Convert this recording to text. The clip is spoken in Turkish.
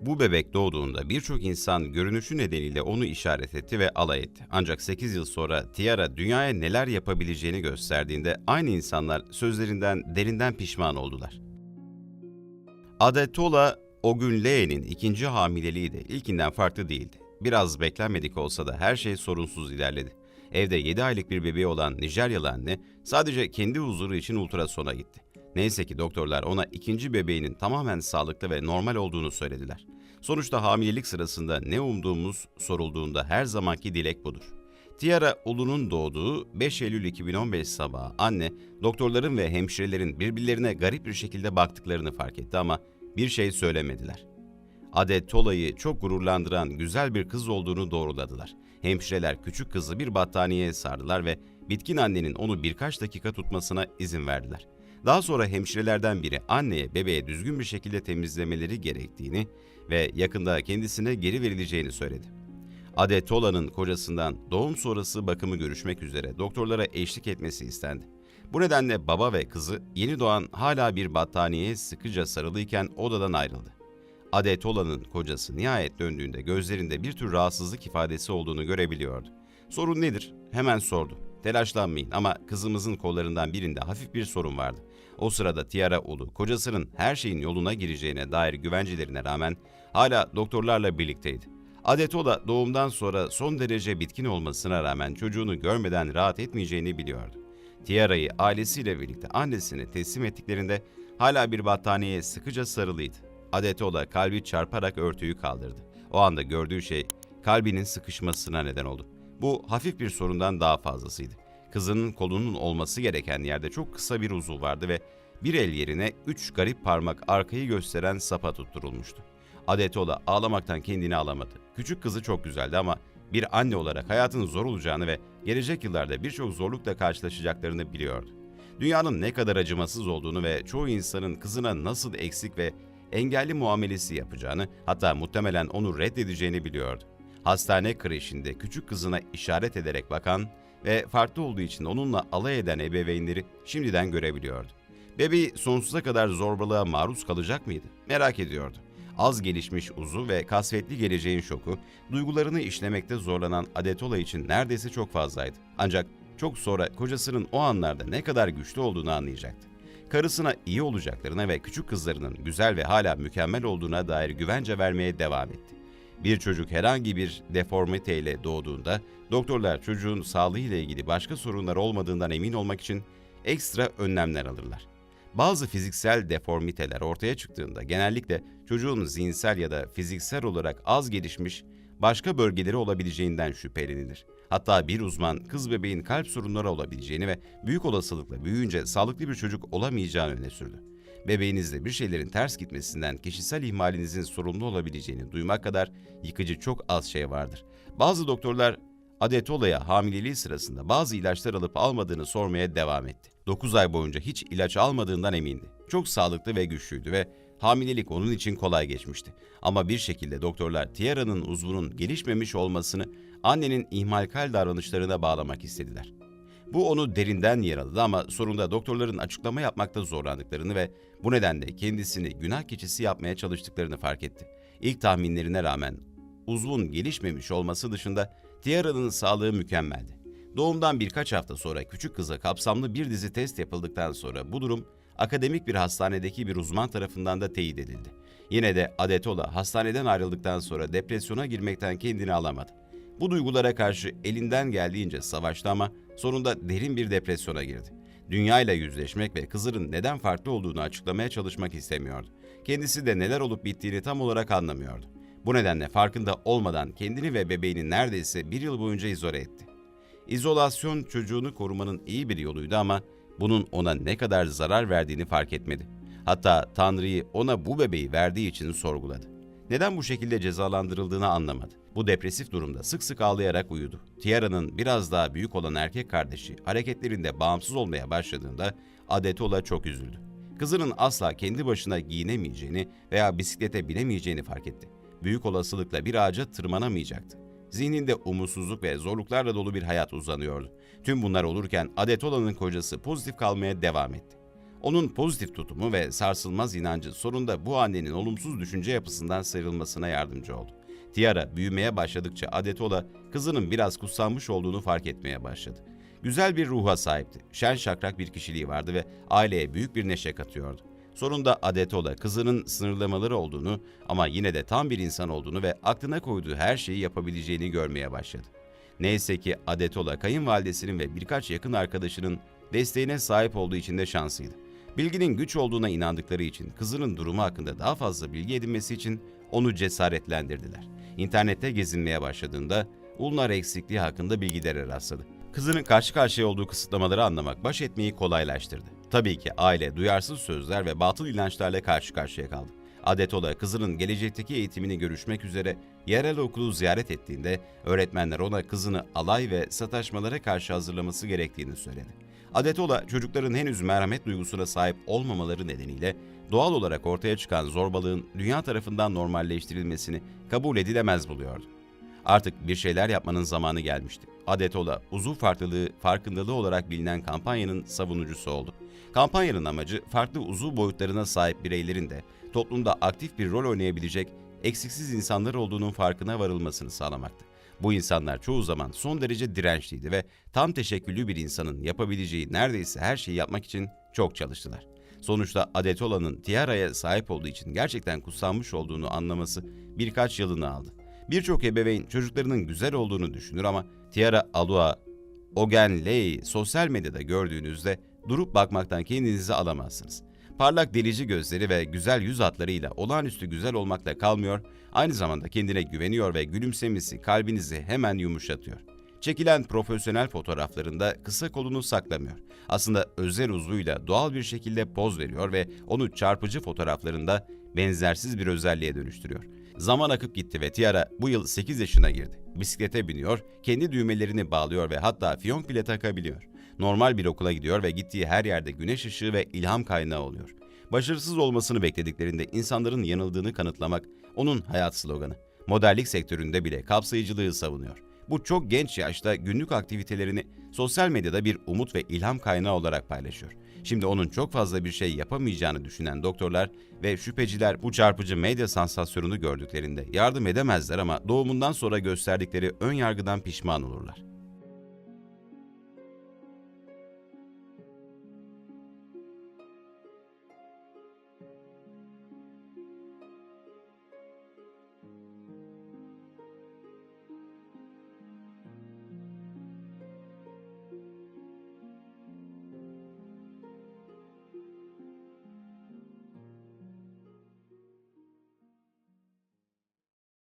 Bu bebek doğduğunda birçok insan görünüşü nedeniyle onu işaret etti ve alay etti. Ancak 8 yıl sonra Tiara dünyaya neler yapabileceğini gösterdiğinde aynı insanlar sözlerinden derinden pişman oldular. Adetola Ogunleye'nin ikinci hamileliği de ilkinden farklı değildi. Biraz beklenmedik olsa da her şey sorunsuz ilerledi. Evde 7 aylık bir bebeği olan Nijeryalı anne sadece kendi huzuru için ultrasona gitti. Neyse ki doktorlar ona ikinci bebeğinin tamamen sağlıklı ve normal olduğunu söylediler. Sonuçta hamilelik sırasında ne umduğumuz sorulduğunda her zamanki dilek budur. Tiara Ulu'nun doğduğu 5 Eylül 2015 sabahı anne doktorların ve hemşirelerin birbirlerine garip bir şekilde baktıklarını fark etti ama bir şey söylemediler. Adet Tola'yı çok gururlandıran güzel bir kız olduğunu doğruladılar. Hemşireler küçük kızı bir battaniyeye sardılar ve bitkin annenin onu birkaç dakika tutmasına izin verdiler. Daha sonra hemşirelerden biri anneye bebeğe düzgün bir şekilde temizlemeleri gerektiğini ve yakında kendisine geri verileceğini söyledi. Adet Tola'nın kocasından doğum sonrası bakımı görüşmek üzere doktorlara eşlik etmesi istendi. Bu nedenle baba ve kızı yeni doğan hala bir battaniyeye sıkıca sarılıyken odadan ayrıldı. Adetola'nın kocası nihayet döndüğünde gözlerinde bir tür rahatsızlık ifadesi olduğunu görebiliyordu. Sorun nedir? Hemen sordu. Telaşlanmayın ama kızımızın kollarından birinde hafif bir sorun vardı. O sırada Tiara Ulu, kocasının her şeyin yoluna gireceğine dair güvencelerine rağmen hala doktorlarla birlikteydi. Adetola doğumdan sonra son derece bitkin olmasına rağmen çocuğunu görmeden rahat etmeyeceğini biliyordu. Tiara'yı ailesiyle birlikte annesine teslim ettiklerinde hala bir battaniyeye sıkıca sarılıydı. Adetola kalbi çarparak örtüyü kaldırdı. O anda gördüğü şey kalbinin sıkışmasına neden oldu. Bu hafif bir sorundan daha fazlasıydı. Kızının kolunun olması gereken yerde çok kısa bir uzuv vardı ve bir el yerine üç garip parmak arkayı gösteren sapa tutturulmuştu. Adetola ağlamaktan kendini alamadı. Küçük kızı çok güzeldi ama bir anne olarak hayatın zor olacağını ve gelecek yıllarda birçok zorlukla karşılaşacaklarını biliyordu. Dünyanın ne kadar acımasız olduğunu ve çoğu insanın kızına nasıl eksik ve engelli muamelesi yapacağını, hatta muhtemelen onu reddedeceğini biliyordu. Hastane kreşinde küçük kızına işaret ederek bakan ve farklı olduğu için onunla alay eden ebeveynleri şimdiden görebiliyordu. Bebeği sonsuza kadar zorbalığa maruz kalacak mıydı? Merak ediyordu. Az gelişmiş uzu ve kasvetli geleceğin şoku, duygularını işlemekte zorlanan Adetola için neredeyse çok fazlaydı. Ancak çok sonra kocasının o anlarda ne kadar güçlü olduğunu anlayacaktı. Karısına iyi olacaklarına ve küçük kızlarının güzel ve hala mükemmel olduğuna dair güvence vermeye devam etti. Bir çocuk herhangi bir deformiteyle doğduğunda doktorlar çocuğun sağlığı ile ilgili başka sorunlar olmadığından emin olmak için ekstra önlemler alırlar. Bazı fiziksel deformiteler ortaya çıktığında genellikle çocuğun zihinsel ya da fiziksel olarak az gelişmiş başka bölgeleri olabileceğinden şüphelenilir. Hatta bir uzman kız bebeğin kalp sorunları olabileceğini ve büyük olasılıkla büyüyünce sağlıklı bir çocuk olamayacağını öne sürdü. Bebeğinizde bir şeylerin ters gitmesinden kişisel ihmalinizin sorumlu olabileceğini duymak kadar yıkıcı çok az şey vardır. Bazı doktorlar Adetola'ya hamileliği sırasında bazı ilaçlar alıp almadığını sormaya devam etti. 9 ay boyunca hiç ilaç almadığından emindi. Çok sağlıklı ve güçlüydü ve hamilelik onun için kolay geçmişti. Ama bir şekilde doktorlar Tiara'nın uzvunun gelişmemiş olmasını annenin ihmalkal davranışlarına bağlamak istediler. Bu onu derinden yaraladı ama sonunda doktorların açıklama yapmakta zorlandıklarını ve bu nedenle kendisini günah keçisi yapmaya çalıştıklarını fark etti. İlk tahminlerine rağmen uzvun gelişmemiş olması dışında Tiara'nın sağlığı mükemmeldi. Doğumdan birkaç hafta sonra küçük kıza kapsamlı bir dizi test yapıldıktan sonra bu durum akademik bir hastanedeki bir uzman tarafından da teyit edildi. Yine de Adetola hastaneden ayrıldıktan sonra depresyona girmekten kendini alamadı. Bu duygulara karşı elinden geldiğince savaştı ama sonunda derin bir depresyona girdi. Dünyayla yüzleşmek ve kızının neden farklı olduğunu açıklamaya çalışmak istemiyordu. Kendisi de neler olup bittiğini tam olarak anlamıyordu. Bu nedenle farkında olmadan kendini ve bebeğini neredeyse bir yıl boyunca izole etti. İzolasyon çocuğunu korumanın iyi bir yoluydu ama bunun ona ne kadar zarar verdiğini fark etmedi. Hatta Tanrı'yı ona bu bebeği verdiği için sorguladı. Neden bu şekilde cezalandırıldığını anlamadı. Bu depresif durumda sık sık ağlayarak uyudu. Tiara'nın biraz daha büyük olan erkek kardeşi hareketlerinde bağımsız olmaya başladığında Adetola çok üzüldü. Kızının asla kendi başına giyinemeyeceğini veya bisiklete binemeyeceğini fark etti. Büyük olasılıkla bir ağaca tırmanamayacaktı. Zihninde umutsuzluk ve zorluklarla dolu bir hayat uzanıyordu. Tüm bunlar olurken Adetola'nın kocası pozitif kalmaya devam etti. Onun pozitif tutumu ve sarsılmaz inancı sonunda bu annenin olumsuz düşünce yapısından sıyrılmasına yardımcı oldu. Tiara büyümeye başladıkça Adetola kızının biraz kutsanmış olduğunu fark etmeye başladı. Güzel bir ruha sahipti. Şen şakrak bir kişiliği vardı ve aileye büyük bir neşe katıyordu. Sonunda Adetola kızının sınırlamaları olduğunu ama yine de tam bir insan olduğunu ve aklına koyduğu her şeyi yapabileceğini görmeye başladı. Neyse ki Adetola kayınvalidesinin ve birkaç yakın arkadaşının desteğine sahip olduğu için de şanslıydı. Bilginin güç olduğuna inandıkları için kızının durumu hakkında daha fazla bilgi edinmesi için onu cesaretlendirdiler. İnternette gezinmeye başladığında ulnar eksikliği hakkında bilgilere rastladı. Kızının karşı karşıya olduğu kısıtlamaları anlamak baş etmeyi kolaylaştırdı. Tabii ki aile duyarsız sözler ve batıl inançlarla karşı karşıya kaldı. Adetola kızının gelecekteki eğitimini görüşmek üzere yerel okulu ziyaret ettiğinde öğretmenler ona kızını alay ve sataşmalara karşı hazırlaması gerektiğini söyledi. Adetola çocukların henüz merhamet duygusuna sahip olmamaları nedeniyle doğal olarak ortaya çıkan zorbalığın dünya tarafından normalleştirilmesini kabul edilemez buluyordu. Artık bir şeyler yapmanın zamanı gelmişti. Adetola, uzuv farklılığı farkındalığı olarak bilinen kampanyanın savunucusu oldu. Kampanyanın amacı farklı uzuv boyutlarına sahip bireylerin de toplumda aktif bir rol oynayabilecek eksiksiz insanlar olduğunun farkına varılmasını sağlamaktı. Bu insanlar çoğu zaman son derece dirençliydi ve tam teşekküllü bir insanın yapabileceği neredeyse her şeyi yapmak için çok çalıştılar. Sonuçta Adetola'nın tiaraya sahip olduğu için gerçekten kutsanmış olduğunu anlaması birkaç yılını aldı. Birçok ebeveyn çocuklarının güzel olduğunu düşünür ama Tiara Alua, Ogen Lei sosyal medyada gördüğünüzde durup bakmaktan kendinizi alamazsınız. Parlak delici gözleri ve güzel yüz hatlarıyla olağanüstü güzel olmakla kalmıyor, aynı zamanda kendine güveniyor ve gülümsemesi kalbinizi hemen yumuşatıyor. Çekilen profesyonel fotoğraflarında kısa kolunu saklamıyor. Aslında özel uzvuyla doğal bir şekilde poz veriyor ve onu çarpıcı fotoğraflarında benzersiz bir özelliğe dönüştürüyor. Zaman akıp gitti ve Tiara bu yıl 8 yaşına girdi. Bisiklete biniyor, kendi düğmelerini bağlıyor ve hatta fiyonk bile takabiliyor. Normal bir okula gidiyor ve gittiği her yerde güneş ışığı ve ilham kaynağı oluyor. Başarısız olmasını beklediklerinde insanların yanıldığını kanıtlamak onun hayat sloganı. Modellik sektöründe bile kapsayıcılığı savunuyor. Bu çok genç yaşta günlük aktivitelerini sosyal medyada bir umut ve ilham kaynağı olarak paylaşıyor. Şimdi onun çok fazla bir şey yapamayacağını düşünen doktorlar ve şüpheciler bu çarpıcı medya sansasyonunu gördüklerinde yardım edemezler ama doğumundan sonra gösterdikleri ön yargıdan pişman olurlar.